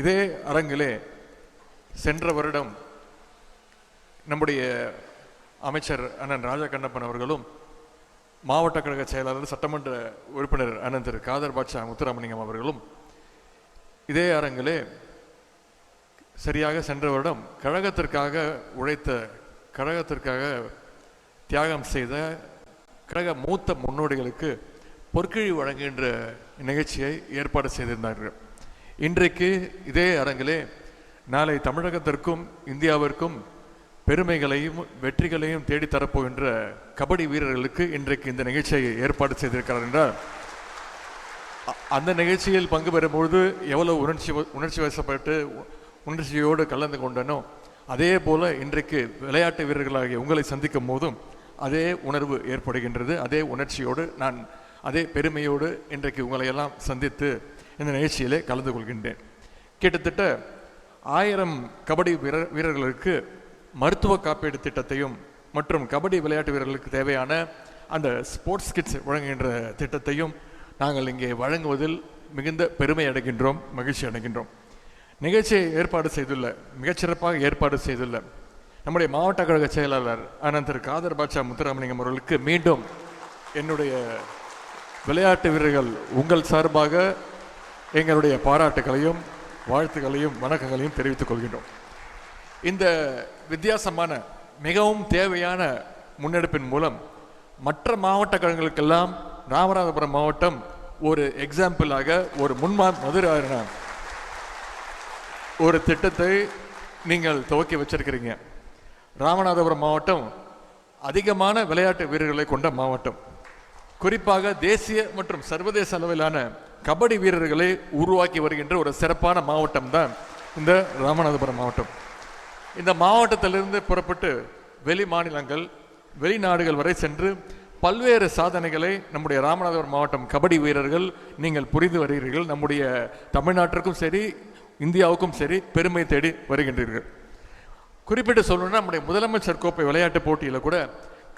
இதே அரங்கிலே சென்ற வருடம் நம்முடைய அமைச்சர் அண்ணன் ராஜா கண்ணப்பன் அவர்களும் மாவட்ட கழக செயலாளர் சட்டமன்ற உறுப்பினர் அண்ணன் திரு காதர் பாட்சா முத்துராமலிங்கம் அவர்களும் இதே அரங்கிலே சரியாக சென்ற வருடம் கழகத்திற்காக உழைத்த கழகத்திற்காக தியாகம் செய்த கழக மூத்த முன்னோடிகளுக்கு பொற்கிழி வழங்குகின்ற நிகழ்ச்சியை ஏற்பாடு செய்திருந்தார்கள். இன்றைக்கு இதே அரங்கிலே நாளை தமிழகத்திற்கும் இந்தியாவிற்கும் பெருமைகளையும் வெற்றிகளையும் தேடித்தரப்போகின்ற கபடி வீரர்களுக்கு இன்றைக்கு இந்த நிகழ்ச்சியை ஏற்பாடு செய்திருக்கிறார் என்றால் அந்த நிகழ்ச்சியில் பங்கு பெறும்பொழுது எவ்வளவு உணர்ச்சி வ- உணர்ச்சி வசப்பட்டு உணர்ச்சியோடு கலந்து கொண்டனோ அதே போல இன்றைக்கு விளையாட்டு வீரர்களாகிய உங்களை சந்திக்கும் போதும் அதே உணர்வு ஏற்படுகின்றது. அதே உணர்ச்சியோடு நான் அதே பெருமையோடு இன்றைக்கு உங்களை எல்லாம் சந்தித்து இந்த நிகழ்ச்சியிலே கலந்து கொள்கின்றேன். கிட்டத்தட்ட ஆயிரம் கபடி வீரர் வீரர்களுக்கு மருத்துவ காப்பீடு திட்டத்தையும் மற்றும் கபடி விளையாட்டு வீரர்களுக்கு தேவையான அந்த ஸ்போர்ட்ஸ் கிட்ஸ் வழங்குகின்ற திட்டத்தையும் நாங்கள் இங்கே வழங்குவதில் மிகுந்த பெருமை அடைகின்றோம் மகிழ்ச்சி அடைகின்றோம். நிகழ்ச்சியை ஏற்பாடு செய்துள்ள மிகச்சிறப்பாக ஏற்பாடு செய்துள்ள நம்முடைய மாவட்ட கழக செயலாளர் அனந்தர் திரு. காதர் பாட்சா முத்துராமலிங்கம் அவர்களுக்கு மீண்டும் என்னுடைய விளையாட்டு வீரர்கள் உங்கள் சார்பாக எங்களுடைய பாராட்டுகளையும் வாழ்த்துக்களையும் வணக்கங்களையும் தெரிவித்துக் கொள்கின்றோம். இந்த வித்தியாசமான மிகவும் தேவையான முன்னெடுப்பின் மூலம் மற்ற மாவட்ட கழகங்களுக்கெல்லாம் ராமநாதபுரம் மாவட்டம் ஒரு எக்ஸாம்பிளாக ஒரு முன்மா மதுரான ஒரு திட்டத்தை நீங்கள் துவக்கி வச்சிருக்கிறீங்க. ராமநாதபுரம் மாவட்டம் அதிகமான விளையாட்டு வீரர்களை கொண்ட மாவட்டம். குறிப்பாக தேசிய மற்றும் சர்வதேச அளவிலான கபடி வீரர்களை உருவாக்கி வருகின்ற ஒரு சிறப்பான மாவட்டம் தான் இந்த ராமநாதபுரம் மாவட்டம். இந்த மாவட்டத்திலிருந்து புறப்பட்டு வெளி மாநிலங்கள் வெளிநாடுகள் வரை சென்று பல்வேறு சாதனைகளை நம்முடைய ராமநாதபுரம் மாவட்டம் கபடி வீரர்கள் நீங்கள் புரிந்து வருகிறீர்கள். நம்முடைய தமிழ்நாட்டிற்கும் சரி இந்தியாவுக்கும் சரி பெருமை தேடி வருகின்றீர்கள். குறிப்பிட்டு சொல்லணும்னா நம்முடைய முதலமைச்சர் கோப்பை விளையாட்டு போட்டியில் கூட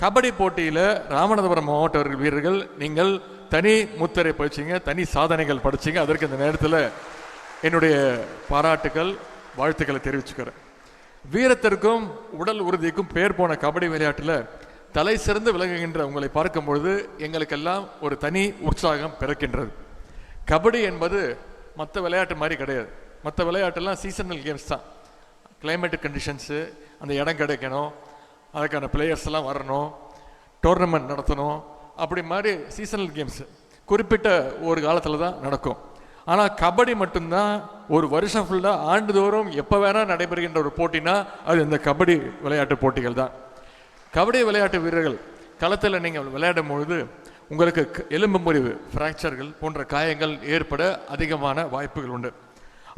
கபடி போட்டியில் ராமநாதபுரம் மாவட்ட வீரர்கள் நீங்கள் தனி முத்திரை படிச்சிங்க தனி சாதனைகள் படிச்சிங்க. அதற்கு இந்த நேரத்தில் என்னுடைய பாராட்டுகள் வாழ்த்துக்களை தெரிவிச்சுக்கிறேன். வீரத்திற்கும் உடல் உறுதிக்கும் பேர் போன கபடி விளையாட்டில் தலை சிறந்து விளங்குகின்ற உங்களை பார்க்கும் பொழுது எங்களுக்கெல்லாம் ஒரு தனி உற்சாகம் பிறக்கின்றது. கபடி என்பது மற்ற விளையாட்டு மாதிரி கிடையாது. மற்ற விளையாட்டெல்லாம் சீசனல் கேம்ஸ் தான். கிளைமேட்டிக் கண்டிஷன்ஸு அந்த இடம் கிடைக்கணும். அதுக்கான பிளேயர்ஸ் எல்லாம் வரணும். டோர்னமெண்ட் நடத்தணும். அப்படி மாதிரி சீசனல் கேம்ஸ் குறிப்பிட்ட ஒரு காலத்தில் தான் நடக்கும். ஆனால் கபடி மட்டும்தான் ஒரு வருஷம் ஃபுல்லாக ஆண்டுதோறும் எப்போ வேணால் நடைபெறுகின்ற ஒரு போட்டினா அது இந்த கபடி விளையாட்டு போட்டிகள் தான். கபடி விளையாட்டு வீரர்கள் களத்தில் நீங்கள் விளையாடும் பொழுது உங்களுக்கு எலும்பு முறிவு ஃப்ராக்சர்கள் போன்ற காயங்கள் ஏற்பட அதிகமான வாய்ப்புகள் உண்டு.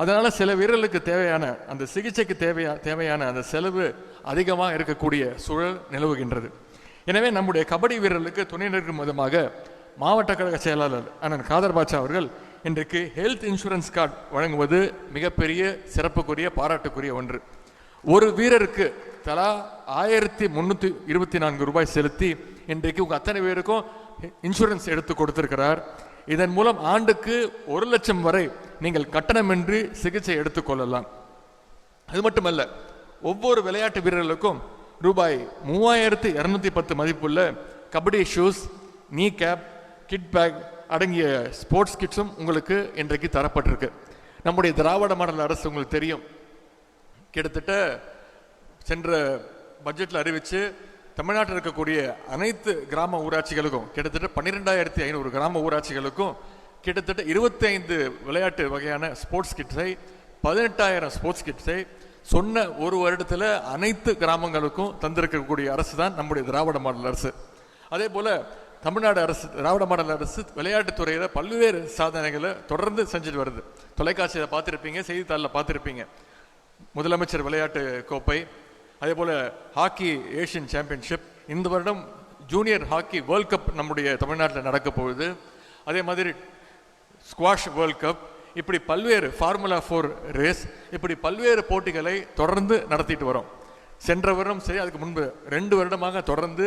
அதனால் சில வீரர்களுக்கு தேவையான அந்த சிகிச்சைக்கு தேவையா தேவையான அந்த செலவு அதிகமாக இருக்கக்கூடிய சூழல் நிலவுகின்றது. எனவே நம்முடைய கபடி வீரர்களுக்கு துணை நிற்கும் விதமாக மாவட்ட கழக செயலாளர் அண்ணன் காதர் பாட்சா அவர்கள் இன்றைக்கு ஹெல்த் இன்சூரன்ஸ் கார்டு வழங்குவது மிகப்பெரிய சிறப்புக்குரிய பாராட்டுக்குரிய ஒன்று. ஒரு வீரருக்கு தலா ஆயிரத்தி முன்னூற்றி இருபத்தி நான்கு ரூபாய் செலுத்தி இன்றைக்கு உங்கள் அத்தனை பேருக்கும் இன்சூரன்ஸ் எடுத்து கொடுத்துருக்கிறார். இதன் மூலம் ஆண்டுக்கு ஒரு லட்சம் வரை நீங்கள் கட்டணமின்றி சிகிச்சை எடுத்துக்கொள்ளலாம் அது மட்டுமல்ல ஒவ்வொரு விளையாட்டு வீரர்களுக்கும் ரூபாய் மூவாயிரத்து இரநூத்தி பத்து மதிப்புள்ள kabaddi shoes knee cap kit bag அடங்கிய ஸ்போர்ட்ஸ் கிட்ஸும் உங்களுக்கு இன்றைக்கு தரப்பட்டிருக்கு. நம்முடைய திராவிட மாடல் அரசு உங்களுக்கு தெரியும். கிட்டத்தட்ட சென்ற பட்ஜெட்டில் அறிவித்து தமிழ்நாட்டில் இருக்கக்கூடிய அனைத்து கிராம ஊராட்சிகளுக்கும் கிட்டத்தட்ட பன்னிரெண்டாயிரத்தி ஐநூறு கிராம ஊராட்சிகளுக்கும் கிட்டத்தட்ட 25 விளையாட்டு வகையான ஸ்போர்ட்ஸ் கிட்ஸை பதினெட்டாயிரம் ஸ்போர்ட்ஸ் கிட்ஸை சொன்ன ஒரு வருடத்தில் அனைத்து கிராமங்களுக்கும் தந்திருக்கக்கூடிய அரசு தான் நம்முடைய திராவிட மாடல் அரசு. அதே போல் தமிழ்நாடு அரசு திராவிட மாடல் அரசு விளையாட்டுத்துறையில் பல்வேறு சாதனைகளை தொடர்ந்து செஞ்சுட்டு வருது. தொலைக்காட்சியில் பார்த்துருப்பீங்க செய்தித்தாளில் பார்த்துருப்பீங்க. முதலமைச்சர் விளையாட்டு கோப்பை அதே போல் ஹாக்கி ஏஷியன் சாம்பியன்ஷிப். இந்த வருடம் ஜூனியர் ஹாக்கி வேர்ல்ட் கப் நம்முடைய தமிழ்நாட்டில் நடக்க போகுது. அதே மாதிரி ஸ்குவாஷ் வேர்ல்ட் கப் இப்படி பல்வேறு ஃபார்முலா ஃபோர் ரேஸ் இப்படி பல்வேறு போட்டிகளை தொடர்ந்து நடத்திட்டு வரோம். சென்ற வருடம் சரி அதுக்கு முன்பு ரெண்டு வருடமாக தொடர்ந்து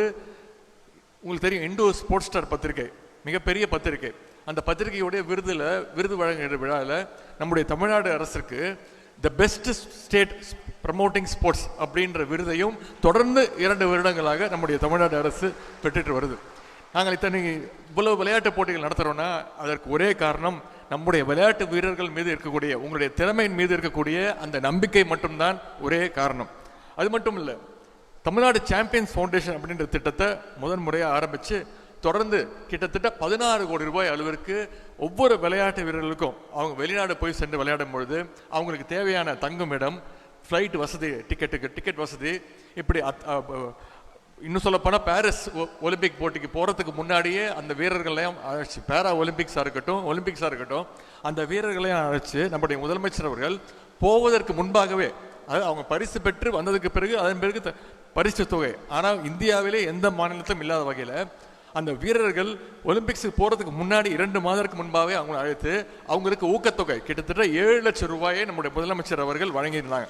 உங்களுக்கு தெரியும் இண்டோ ஸ்போர்ட்ஸ் ஸ்டார் பத்திரிகை மிகப்பெரிய பத்திரிகை. அந்த பத்திரிகையுடைய விருதில் விருது வழங்குகிற விழாவில் நம்முடைய தமிழ்நாடு அரசுக்கு the best state promoting sports அப்படின்ற விருதையும் தொடர்ந்து இரண்டு வருடங்களாக நம்முடைய தமிழ்நாடு அரசு பெற்றுட்டு வருது. நாங்கள் இத்தனை இவ்வளவு விளையாட்டு போட்டிகள் நடத்துகிறோன்னா அதற்கு ஒரே காரணம் நம்முடைய விளையாட்டு வீரர்கள் மீது இருக்கக்கூடிய உங்களுடைய திறமையின் மீது இருக்கக்கூடிய அந்த நம்பிக்கை மட்டும்தான் ஒரே காரணம். அது மட்டும் இல்லை தமிழ்நாடு சாம்பியன்ஸ் ஃபவுண்டேஷன் அப்படின்ற திட்டத்தை முதன் முறையாக ஆரம்பித்து தொடர்ந்து கிட்டத்தட்ட பதினாறு கோடி ரூபாய் அளவிற்கு ஒவ்வொரு விளையாட்டு வீரர்களுக்கும் அவங்க வெளிநாடு போய் சென்று விளையாடும் பொழுது அவங்களுக்கு தேவையான தங்கும் இடம் ஃப்ளைட் வசதி டிக்கெட்டுக்கு டிக்கெட் வசதி இப்படி அத்- இன்னும் சொல்லப்போனால் பாரிஸ் ஒ- ஒலிம்பிக் போட்டிக்கு போகிறதுக்கு முன்னாடியே அந்த வீரர்களையும் அழைச்சி பேரா ஒலிம்பிக்ஸாக இருக்கட்டும் ஒலிம்பிக்ஸாக இருக்கட்டும் அந்த வீரர்களையும் அழைச்சி நம்முடைய முதலமைச்சர் அவர்கள் போவதற்கு முன்பாகவே அது அவங்க பரிசு பெற்று வந்ததுக்கு பிறகு அதன் பிறகு த- பரிசு தொகை. ஆனால் இந்தியாவிலே எந்த மாநிலத்திலும் இல்லாத வகையில் அந்த வீரர்கள் ஒலிம்பிக்ஸுக்கு போகிறதுக்கு முன்னாடி இரண்டு மாதத்துக்கு முன்பாகவே அவங்களை அழைத்து அவங்களுக்கு ஊக்கத்தொகை. கிட்டத்தட்ட ஏழு லட்சம் ரூபாயை நம்முடைய முதலமைச்சர் அவர்கள் வழங்கியிருந்தாங்க.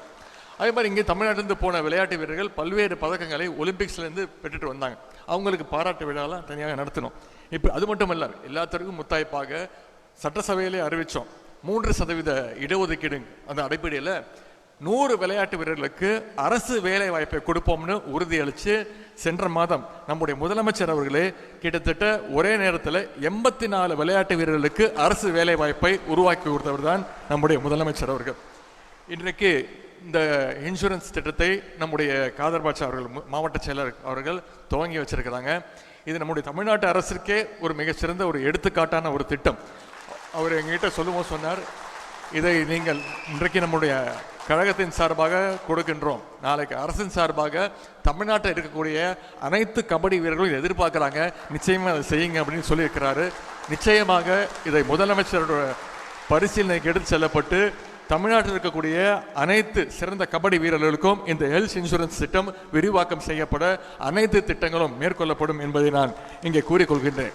அதே மாதிரி இங்கே தமிழ்நாட்டிலிருந்து போன விளையாட்டு வீரர்கள் பல்வேறு பதக்கங்களை ஒலிம்பிக்ஸ்லேருந்து பெற்றுட்டு வந்தாங்க. அவங்களுக்கு பாராட்டு விழாலாம் தனியாக நடத்தணும். இப்போ அது மட்டும் இல்லை எல்லாத்தருக்கும் முத்தாய்ப்பாக சட்டசபையிலே அறிவித்தோம் மூன்று சதவீத இடஒதுக்கீடு அந்த அடிப்படையில் நூறு விளையாட்டு வீரர்களுக்கு அரசு வேலை வாய்ப்பை கொடுப்போம்னு உறுதியளித்து சென்ற மாதம் நம்முடைய முதலமைச்சர் அவர்களே கிட்டத்தட்ட ஒரே நேரத்தில் எண்பத்தி நாலு விளையாட்டு வீரர்களுக்கு அரசு வேலை வாய்ப்பை உருவாக்கி கொடுத்தவர் தான் நம்முடைய முதலமைச்சர் அவர்கள். இன்றைக்கு இந்த இன்சூரன்ஸ் திட்டத்தை நம்முடைய காதர் பாட்சா அவர்கள் மாவட்ட செயலர் அவர்கள் துவங்கி வச்சிருக்கிறாங்க. இது நம்முடைய தமிழ்நாட்டு அரசிற்கே ஒரு மிகச்சிறந்த ஒரு எடுத்துக்காட்டான ஒரு திட்டம். அவர் எங்ககிட்ட சொல்லுவோம் சொன்னார் இதை நீங்கள் இன்றைக்கு நம்முடைய கழகத்தின் சார்பாக கொடுக்கின்றோம். நாளைக்கு அரசின் சார்பாக தமிழ்நாட்டில் இருக்கக்கூடிய அனைத்து கபடி வீரர்களும் எதிர்பார்க்குறாங்க. நிச்சயமாக அதை செய்யுங்க அப்படின்னு சொல்லியிருக்கிறாரு. நிச்சயமாக இதை முதலமைச்சரோட பரிசீலனைக்கு எடுத்து செல்லப்பட்டு தமிழ்நாட்டில் இருக்கக்கூடிய அனைத்து சிறந்த கபடி வீரர்களுக்கும் இந்த ஹெல்த் இன்சூரன்ஸ் திட்டம் விரிவாக்கம் செய்யப்பட அனைத்து திட்டங்களும் மேற்கொள்ளப்படும் என்பதை நான் இங்கே கூறிக்கொள்கின்றேன்.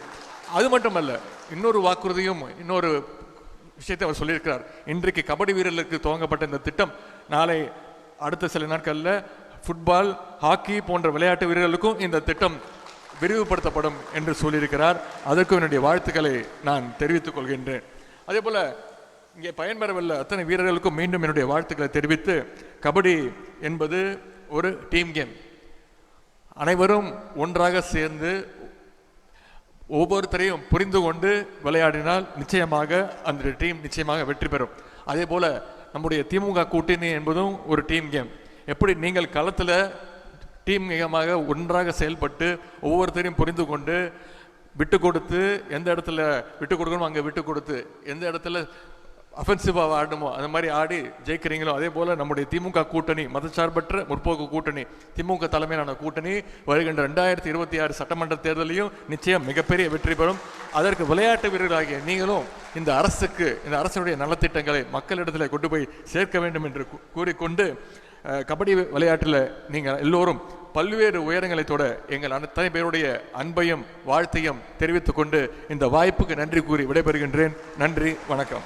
அது மட்டுமல்ல இன்னொரு வாக்குறுதியும் இன்னொரு விஷயத்தை அவர் சொல்லியிருக்கிறார். இன்றைக்கு கபடி வீரர்களுக்கு துவங்கப்பட்ட இந்த திட்டம் நாளை அடுத்த சில நாட்களில் ஃபுட்பால் ஹாக்கி போன்ற விளையாட்டு வீரர்களுக்கும் இந்த திட்டம் விரிவுபடுத்தப்படும் என்று சொல்லியிருக்கிறார். அதற்கும் என்னுடைய வாழ்த்துக்களை நான் தெரிவித்துக் கொள்கின்றேன். அதே போல் இங்கே பயன்பெறவில்லை. அத்தனை வீரர்களுக்கும் மீண்டும் என்னுடைய வாழ்த்துக்களை தெரிவித்து கபடி என்பது ஒரு டீம் கேம் அனைவரும் ஒன்றாக சேர்ந்து ஒவ்வொருத்தரையும் புரிந்து கொண்டு விளையாடினால் நிச்சயமாக அந்த டீம் நிச்சயமாக வெற்றி பெறும். அதே போல் நம்முடைய திமுக கூட்டணி என்பதும் ஒரு டீம் கேம் எப்படி நீங்கள் களத்தில் டீம் கேமாக ஒன்றாக செயல்பட்டு ஒவ்வொருத்தரையும் புரிந்து கொண்டு விட்டு கொடுத்து எந்த இடத்துல விட்டு கொடுக்கணுமோ அங்கே விட்டு கொடுத்து எந்த இடத்துல அஃபென்சிவாக ஆடணுமோ அந்த மாதிரி ஆடி ஜெயிக்கிறீங்களோ அதே போல் நம்முடைய திமுக கூட்டணி மதச்சார்பற்ற முற்போக்கு கூட்டணி திமுக தலைமையிலான கூட்டணி வருகின்ற ரெண்டாயிரத்தி இருபத்தி ஆறு சட்டமன்ற தேர்தலையும் நிச்சயம் மிகப்பெரிய வெற்றி பெறும். அதற்கு விளையாட்டு வீரர்களாகிய நீங்களும் இந்த அரசுக்கு இந்த அரசுடைய நலத்திட்டங்களை மக்களிடத்தில் கொண்டு போய் சேர்க்க வேண்டும் என்று கூறிக்கொண்டு கபடி விளையாட்டில் நீங்கள் எல்லோரும் பல்வேறு உயரங்களை தொட எங்கள் அத்தனை பேருடைய அன்பையும் வாழ்த்தையும் தெரிவித்துக்கொண்டு இந்த வாய்ப்புக்கு நன்றி கூறி விடைபெறுகின்றேன். நன்றி வணக்கம்.